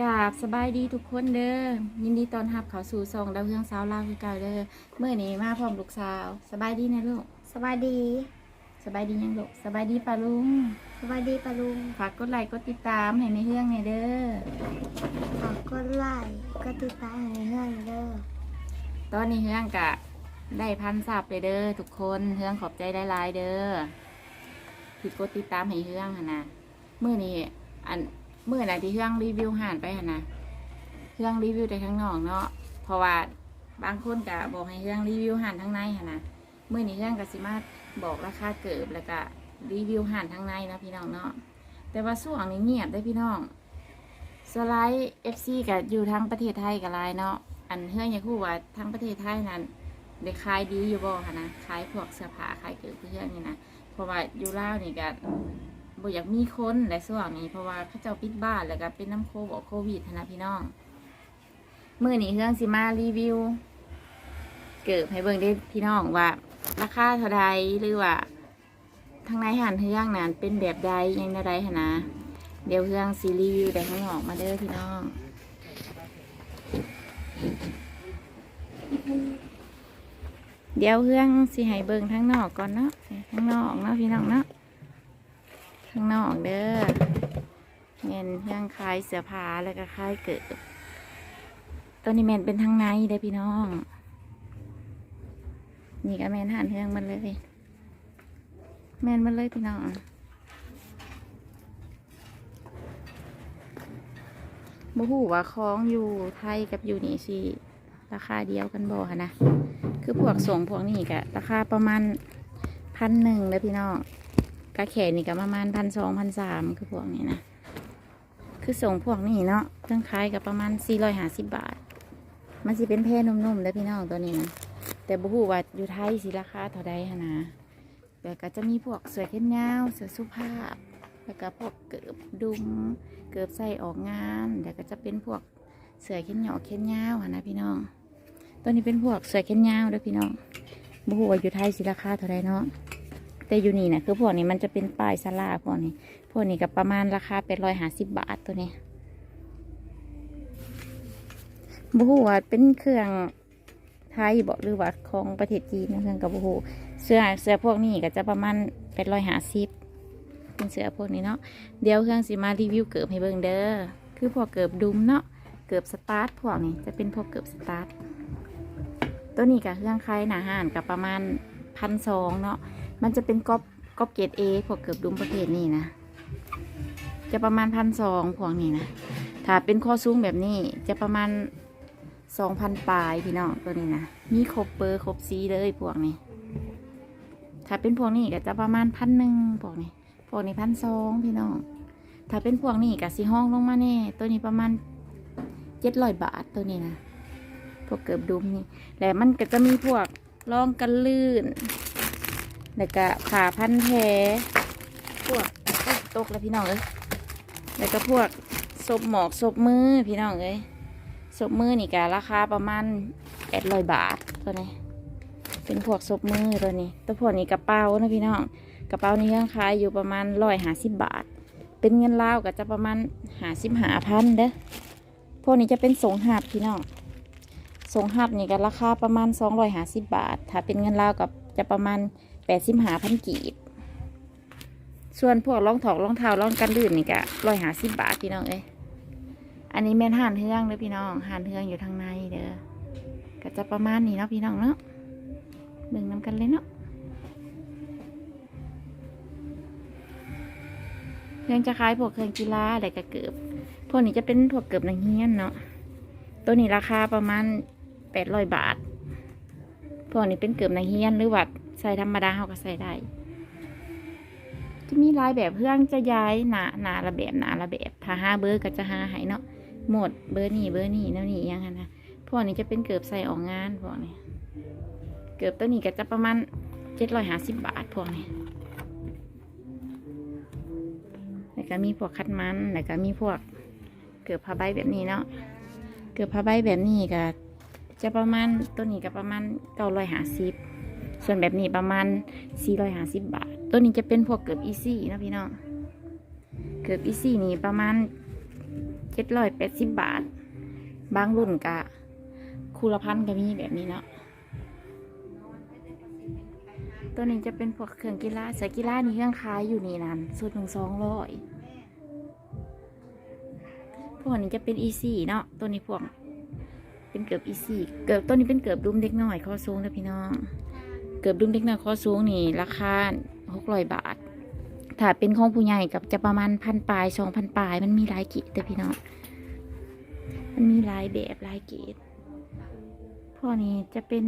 กราบสบายดีทุกคนเด้อยินดีต้อนรับเขาสู่ซองดาวเฮืองสาวลาวคือเก่าเด้อเมื่อนี้มาพร้อมลูกสาว สบายดีนะลูกสวัสดี สบายดียังลูกสบายดีปะลุงสวัสดีปะลุงฝากกดไลค์กดติดตามให้ในเฮืองในอยเด้อฝากกดไลค์กดติดตามให้เพื่อนเด้อตอนนี้เฮืองกะได้พันซับเลยเด้อทุกคนเฮืองขอบใจหลายๆเด้อที่กดติดตามให้เฮืองหั่นนะเมื่อนี้อัน เมื่อไหนที่เฮืองรีวิวห่านไปหนนะเฮืองรีวิวแต่ข้างนอกเนาะเพราะว่าบางคนกะบอกให้เฮืองรีวิวห่านทั้งในหนนะเมื่อนี้เฮืองกะสิมาบอกราคาเกิบแล้วก็รีวิวห่านทั้งในนะพี่น้องเนาะแต่ว่าช่วงนี้เงียบได้พี่น้องสไลด์เอฟซีกับอยู่ทั้งประเทศไทยกับลายเนาะอันเฮื่อนอยากพูดว่าทั้งประเทศไทยนั้นได้ขายดีอยู่บ่ค่ะนะขายพวกเสื้อผ้าขายเกิดเพื่อนนี่นะเพราะว่าอยู่ล่าวนี่ก็ บ่อยากมีคนและส่วงนี้เพราะว่าเขาเจ้าปิดบ้านแล้วก็เป็นน้ำโควิดโควิดนะพี่น้องมื้อนี้เฮืองสิมารีวิว เกิดให้เบิ่งได้พี่น้องว่าราคาเท่าใดหรือว่าทางในหันเฮืองนั้นเป็นแบบใดยังใดหนะ เดี๋ยวเฮืองสิรีวิวแต่ข้างนอกมาเด้อพี่น้องเดี๋ยวเรื่องสิให้เบิ่งทั้งนอกก่อนเนาะทั้งนอกเนาะพี่น้องเนาะ ทั้งนอกเด้อเงินเรื่องคลายเสือผาแล้วก็คลายเกิดตัวนี้แมนเป็นทางในเด้อพี่น้อง นี่ก็แมนหันเรื่องมันเลย แมนมันเลยพี่น้องบ่ฮู้ว่าของอยู่ไทยกับอยู่นี่สิราคาเดียวกันบ่คะนะ คือพวกส่งพวกนี้ก็ราคาประมาณพันหนึ่งเลยพี่น้อง กระแขนนี่ก็ประมาณพันสองพันสามคือพวกนี้นะ คือส่งพวกนี้เนาะเครื่องขายกับประมาณสี่ร้อยห้าสิบบาท มันสิเป็นแพร่นุ่มๆเลยพี่น้องตัวนี้นะ แต่บุหูว่าอยู่ไทยสิราคาเท่าใดหนนะแต่ก็จะมีพวกเสื้อแขนยาวเสื้อสุภาพ แล้วก็พวกเกิบดุมเกิบใส่ออกงานแล้วก็จะเป็นพวกเสื้อแขนยาวแขนยาวหั้นะพี่น้อง ตัวนี้เป็นพวกเสื้อแขนยาวด้วยพี่น้องบุหัวาอยู่ไทยสิราคาเท่าไรเนาะ แต่อยู่นี่นะคือพวกนี้มันจะเป็นปลายสลาพวกนี้ พวกนี้กับประมาณราคาเป็นร้อยห้าสิบบาทตัวนี้บุหัวาเป็นเครื่องไทยบอกหรือว่าของประเทศจีนเครื่องกับบุหัวเสื้อเสื้อพวกนี้ก็จะประมาณเป็นร้อยห้าสิบเป็นเสื้อพวกนี้เนาะเดี๋ยวเครื่องสิมารีวิวเกิบให้เบิ่งเด้อคือพวกเกิบดุมเนาะเกิบสตาร์ทพวกนี้จะเป็นพวกเกิบสตาร์ทตัวนี้กับเครื่องคล้ายหนาห่านกับประมาณพันสองเนาะ มันจะเป็นก๊อปก๊อปเกรดเอพวกเกือบดุมประเภทนี้นะ จะประมาณพันสองพวกนี้นะ ถ้าเป็นข้อสูงแบบนี้จะประมาณสองพันปลายพี่น้องตัวนี้นะ มีครบเบอร์ครบซีเลยพวกนี้ ถ้าเป็นพวกนี้ก็จะประมาณพันหนึ่งพวกนี้ พวกนี้พันสองพี่น้อง ถ้าเป็นพวกนี้กับสีห้องลงมาแน่ตัวนี้ประมาณเจ็ดร้อยบาทตัวนี้นะ พวกเกือบดุมนี่แล้วมันก็จะมีพวกรองกันลื่น แล้วก็ผ่าพันแผลพวกตกแล้วพี่น้องเอ้ยแล้วก็พวกศพหมอกศพมือพี่น้องเอ้ยศพมือนี่ก็ราคาประมาณแปดร้อยบาทตัวนี้ เป็นพวกศพมือตัวนี้ ตัวพวกนี้กระเป๋านะพี่น้องกระเป๋านี้ยังขายอยู่ประมาณร้อยห้าสิบบาท เป็นเงินลาวก็จะประมาณหาสิบหาพันเด้อพวกนี้จะเป็นสงหาบพี่น้องสงหับนี่ก็ราคาประมาณ250บาท ถ้าเป็นเงินลาวกับจะประมาณ 85พันกีบ ส่วนพวกรองถอกรองเท้ารองกันลื่นนี่ก็150บาทพี่น้องเอ้ยอันนี้แม่นห่านเทืองเด้อพี่น้องห่านเทืองอยู่ทางในเด้อก็จะประมาณนี้เนาะพี่น้องเนาะเบิ่งน้ำกันเลยเนาะเครื่องจะคล้ายพวกเครื่องกีฬาอะไรก็เกือบพวกนี้จะเป็นพวกเกือบนังเฮียนเนาะตัวนี้ราคาประมาณแปดร้อยบาทพวกนี้เป็นเกือบนาเฮียนหรือว่า ใส่ธรรมดาเขาก็ใส่ได้จะมีลายแบบเพื่องจะย้ายหนาหนาระแบบหนาระแบบถ้าห้าเบอร์ก็จะห้าให้เนาะหมดเบอร์นี่เบอร์นี่แล้วนี่ยังไงนะพวกนี้จะเป็นเกือบใส่ออกงานพวกนี้เกือบตัวนี้ก็จะประมาณเจ็ดร้อยห้าสิบบาทพวกนี้แล้วก็มีพวกคัดมันแล้วก็มีพวกเกือบผ้าใบแบบนี้เนาะเกือบผ้าใบแบบนี้ก็จะประมาณตัวนี้ก็ประมาณเก้าร้อยห้าสิบ ส่วนแบบนี้ประมาณสี่ร้อยห้าสิบบาท ตัวนี้จะเป็นพวกเกือบอีซี่นะพี่น้องเกือบอีซี่นี่ประมาณจ็ดร้อยแปดสิบบาท บางรุ่นกะคูละพันก็มีแบบนี้เนาะตัวนี้จะเป็นพวกเครื่องกีฬาเสือกีฬานี่เครื่องขายอยู่นี่นั่นสุดหนึ่งสองร้อยพวกนี้จะเป็นอีซี่เนาะตัวนี้พวกเป็นเกือบอีซี่เกือบตัวนี้เป็นเกือบดุมเด็กน้อยข้อสูงนะพี่น้อง เกือบดุมเด็กน้อยข้อสูงนี่ราคาหกร้อยบาท ถ้าเป็นของผู้ใหญ่กับจะประมาณพันปลายสองพันปลาย มันมีหลายกรดแต่พี่น้องมันมีหลายแบบหลายเกรดพวกนี้จะเป็น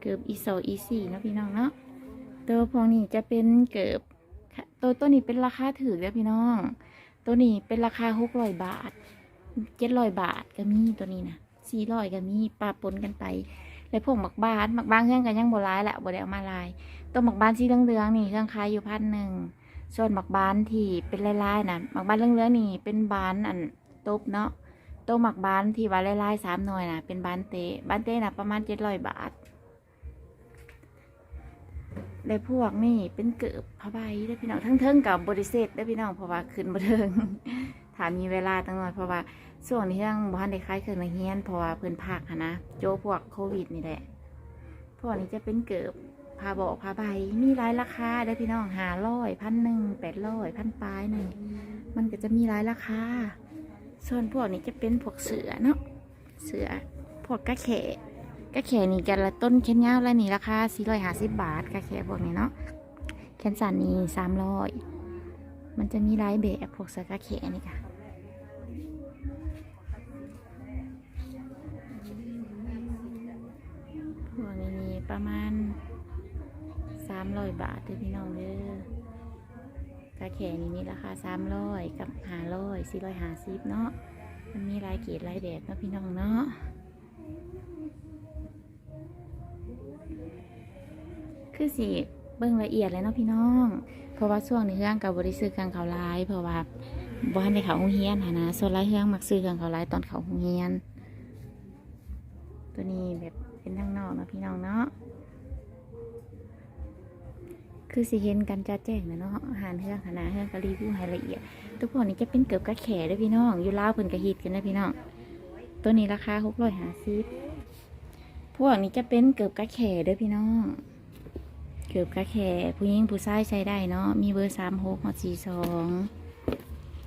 เกือบอีโซอีสี่นะพี่น้องเนาะตัวพวกนี้จะเป็นเกือบตัวตัวนี้เป็นราคาถือแล้วพี่น้อง ตัวนี้เป็นราคาหกร้อยบาทเจ็ดร้อยบาทก็มีตัวนี้นะสี่ร้อยก็มีปลาปนกันไป แล้วพวกหมักบานหมักบานเครื่องกันยังโบร้ายแหละโบได้เอามาลาย ตัวหมักบานสีเหลืองๆนี่เครื่องขายอยู่พันหนึ่งส่วนหมักบานที่เป็นลายๆนะหมักบานเหลืองๆนี่เป็นบานอันตบเนาะตัวหมักบานที่ว่าลายๆสามหน่วยนะเป็นบานเตะบานเตะนะประมาณเจ็ดร้อยบาทและพวกนี่เป็นเกิบผ้าใบเด้พี่น้องทั้งเทิงกับบริเซตได้พี่น้องเพราะว่าขึ้นบ่เทิงถ้ามีเวลาตั้งหน่อยเพราะว่า ช่วงนี้ยังบ่ทันได้คลายเครื่องนักเรียนเพราะว่าเพิ่อนพักนะโจพวกโควิดนี่แหละพวกนี้จะเป็นเกิบผ้าบอกผ้าใบมีหลายราคาได้พี่น้องหาร้อยพันหนึ่งแปดร้อยพันปลายหนึ่งมันก็จะมีหลายราคาส่วนพวกนี้จะเป็นพวกเสือเนาะเสือพวกกระแขกระแขนี่กันละต้นแค่ยาแล้วนี่ราคาสี่ร้อยห้าสิบบาทกระแขพวกนี้เนาะแขนสันนี่สามร้อยมันจะมีหลายแบบพวกเสือกระแขนี่ค่ะ ประมาณสามร้อยบาทเด้อพี่น้องเด้อกระแขนี่มีราคาสามร้อยกับห้าร้อยสี่ร้อยห้าสิบเนาะมันมีลายเกรดลายแบบเนาะพี่น้องเนาะคือสิเบิ่งละเอียดเลยเนาะพี่น้อง เพราะว่าช่วงในเรื่องกับบริซื้อเครื่องเขาลาย เพราะว่าบ้านในเขาโรงเฮียนนนะส่วนลายเครื่องมักซื้อเครื่องเขาลายตอนเขาโรงเฮียน ตัวนี้แบบ เป็นทางนอกนะพี่น้องเนาะคือสิเห็นกันจะแจ้งนะเนาะอาหารเครื่องขนาดเครื่องก็รีวิวให้ละเอียดตัวพวกนี้จะเป็นเกือบกระแขเด้วยพี่น้อง อยู่ลาวเพิ่นกระฮิตกันนะพี่น้อง ตัวนี้ราคาหกร้อยห้าสิบพวกนี้จะเป็นเกือบกระแขเด้วยพี่น้อง เกือบกระแขผู้หญิงผู้ชายใช้ได้เนาะ มีเบอร์สามหกหอสี่สอง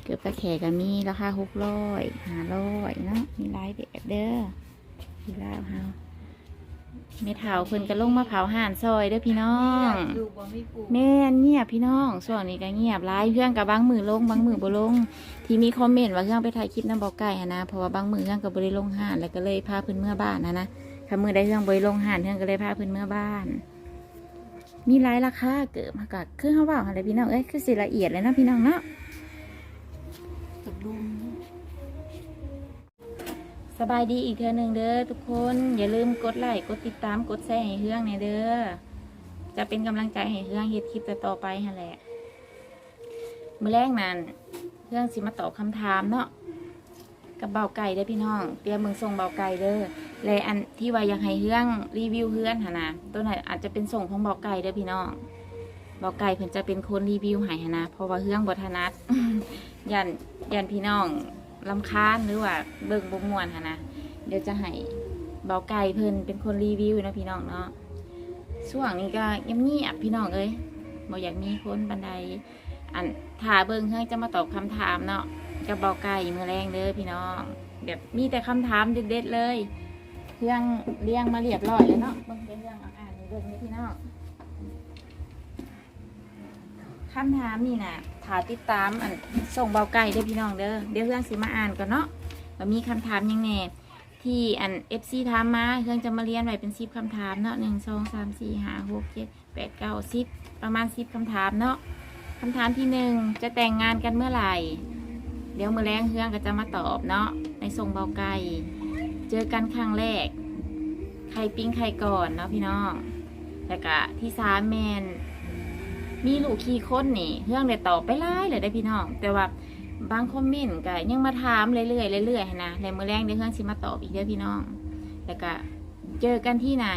เกือบกระแขก็มีราคาหกร้อยห้าร้อยเนาะ มีหลายแบบเด้อที่ลาวเฮา เมถาวเพิ่นก็ลงมาเผาห่านซอยเด้อพี่น้องดูบ่มีปูแม่นเงียบพี่น้องส่วนนี้ก็เงียบร้ายเพื่อนกับบางมือลงบางมือบ่ลง ที่มีคอมเมนต์ว่าเครื่องไปถ่ายคลิปน้ำบอกไก่หั้นนะเพราะว่าบางมือเครื่องก็บ่ได้ลงห่านแล้วก็เลยพาเพิ่นเมื่อบ้านนะนะถ้ามือได้เครื่องบ่ได้ลงห่านเครื่องก็เลยพาเพิ่นเมื่อบ้าน มีหลายราคาเกิดมาก็คือเฮาเว้าหั่นแหละพี่น้องเอ้ยคือสิละเอียดเลยเนาะพี่น้องเนาะตกลุม สบายดีอีกเทื่อหนึงเด้อทุกคน อย่าลืมกดไลค์กดติดตามกดแชร์ให้เครื่องเนี่ยเด้อจะเป็นกำลังใจให้เครื่องเฮ็ดคลิปต่อๆไปหั่นแหละมื่อแรกนั้นเรื่องสิมาตอบคำถามเนาะกับเบาไก่เด้อพี่น้อง เตรียมมึงส่งเบาไก่เด้อและอันที่ว่าอยากให้เรื่องรีวิวเพื่อนหนนะตัวไหนอาจจะเป็นส่งของเบาไก่เด้อพี่น้องเบาไก่เพิ่นจะเป็นคนรีวิวให้หั้นนะเพราะว่าเรื่องบทนัดยันยันพี่น้อง ลำคาญหรือว่าเบิ่งบ่มวนหั้นะเดี๋ยวจะให้เบาไก่เพิ่นเป็นคนรีวิวนะพี่น้องเนาะช่วงนี้ก็เงียบๆพี่น้องเอ้ยบ่อยากมีคนบันไดอันถาเบิ่งเฮ้ยจะมาตอบคำถามเนาะกับเบาไก่มือแรงเด้อพี่น้องแบบมีแต่คำถามเด็ดๆเลย เรื่องเลี้ยงมาเรียบร้อยแล้วเนาะเบิ่งเป็นเรื่องอ่านเบิ่งนี่พี่น้อง คำถามนี่นะถาติดตามอันส่งเบาไก่เด้อพี่น้องเด้อเดี๋ยวเรื่องสิมาอ่านก่อนเนาะว่ามีคำถามยังแน่ที่อันเอฟซีถามมาเครื่องจะมาเรียนไว้เป็นสิบคำถามเนาะหนึ่งสองสามสี่ห้าหกเจ็ดแปดเก้าสิบประมาณสิบคำถามเนาะคำถามที่หนึ่งจะแต่งงานกันเมื่อไหร่ เดี๋ยวมือแรงเฮืองก็จะมาตอบเนาะในทรงเบาไก่เจอกันครั้งแรก ใครปิ้งใครก่อนเนาะพี่น้องแล้วก็ที่สามแมน มีลูกขี่ค้นนี่เฮืองได้ตอบไปไล่เลยได้พี่น้อง แต่ว่าบางคอมเมนต์ก็ยังมาถามเรื่อยๆเรื่อยๆนะในมือแรงเดี๋ยวเฮืองสิมาตอบอีกเด้อพี่น้อง แล้วก็เจอกันที่ไหน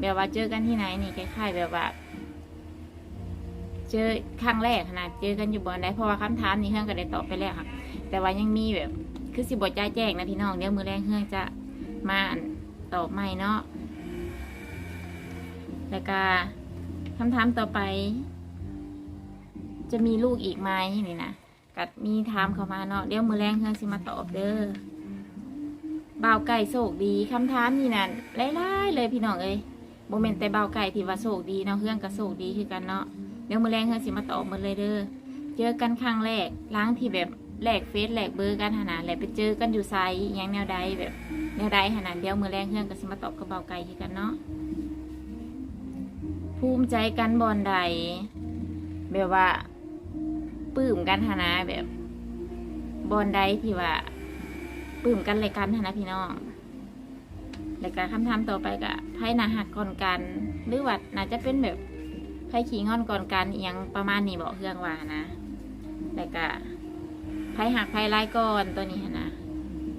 แบบว่าเจอกันที่ไหนนี่คล้ายๆแบบว่า เจอครั้งแรกขนาดเจอกันอยู่บนได้เพราะว่าคำถามนี้เฮืองก็ได้ตอบไปแล้วค่ะ แต่ว่ายังมีแบบคือสิบจ่าแจ้งนะพี่น้องเดี๋ยวมือแรงเฮืองจะมาตอบใหม่เนาะแล้วก็คำถามต่อไป จะมีลูกอีกไหมนี่นะกัดมีถามเข้ามาเนาะเดี๋ยวมือแรงเฮืองสิมาตอบเด้อบ่าวไก่โศกดีคำถามนี่นั่นหลายๆเลยพี่น้องเอ้ยโมเมนต์แต่บ่าวไก่ที่ว่าโศกดีเนาะเฮืองก็โศกดีคือกันเนาะเดี๋ยวมือแรงเฮืองสิมาตอบหมดเลยเด้อเจอกันครั้งแรกล้างที่แบบแหลกเฟซแหลกเบอร์กันหนาแหละไปเจอกันอยู่ไซยังแนวใดแบบแนวใดขนาดเดียวมือแรงเฮืองก็สิมาตอบกับบ่าไก่คือกันเนาะภูมิใจกันบอนใดแบบว่า ปลื้มกันหนนะแบบบอนใดที่ว่าปลื้มกันเลยกันหนนะพี่น้องแล้วก็คำถามต่อไปก็ไพ่นาหักก่อนกัน หรือว่าน่าจะเป็นแบบไพ่ขี่งอนก่อนกันอหยังประมาณนี้บอกเครื่องว่านะแล้วก็ไพ่หักไพ่ไล่ก่อนตัวนี้นะ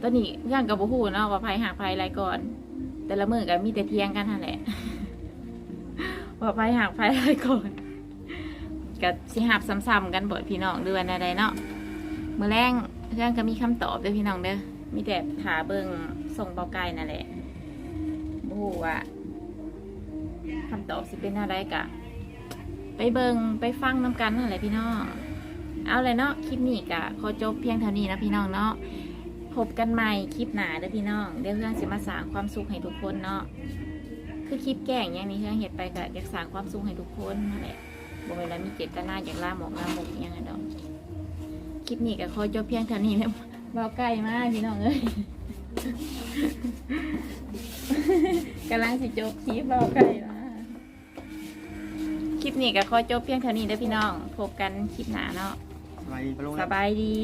ตัวนี้เรื่องกับบุหูเนาะว่าไพ่หักไพ่ไล่ก่อน แต่ละมือก็มีแต่เทียงกันนั่นแหละว่าไพ่หักไพ่ไล่ก่อน ก็สิหับซ้ำๆกันเบิดพี่น้องเดือนอะไรเนาะมือแรงเรื่องก็มีคำตอบเด้อพี่น้องเด้อมีแต่ถาเบิงส่งเบาไก่นั่นแหละบฮูว่าคำตอบสิเป็นอะไรกะ ไปเบิงไปฟังน้ำกันนั่นแหละพี่น้อง เอาเลยเนาะคลิปนี้กะขอจบเพียงเท่านี้นะพี่น้องเนาะพบกันใหม่คลิปหนาเด้อพี่น้องเดี๋ยวเรื่องสิมาสร้างความสุขให้ทุกคนเนาะคือคลิปแกล้งอย่างนี้เรื่องเห็ดไปกะอยากสร้างความสุขให้ทุกคนนั่นแหละ บ่เวลามีเจตนาอยากล่าหมอกล่าหมกอหยังไงดอกคลิปนี้ก็ขอจบเพียงเท่านี้แล้วเบาใกล้มากพี่น้องเอ้ยกำลังสิจบคลิปเบาใกล้มากคลิปนี้ก็ขอจบเพียงเท่านี้เด้อพี่น้องพบกันคลิปหน้าเนาะสบายดีปะลุงสบายดี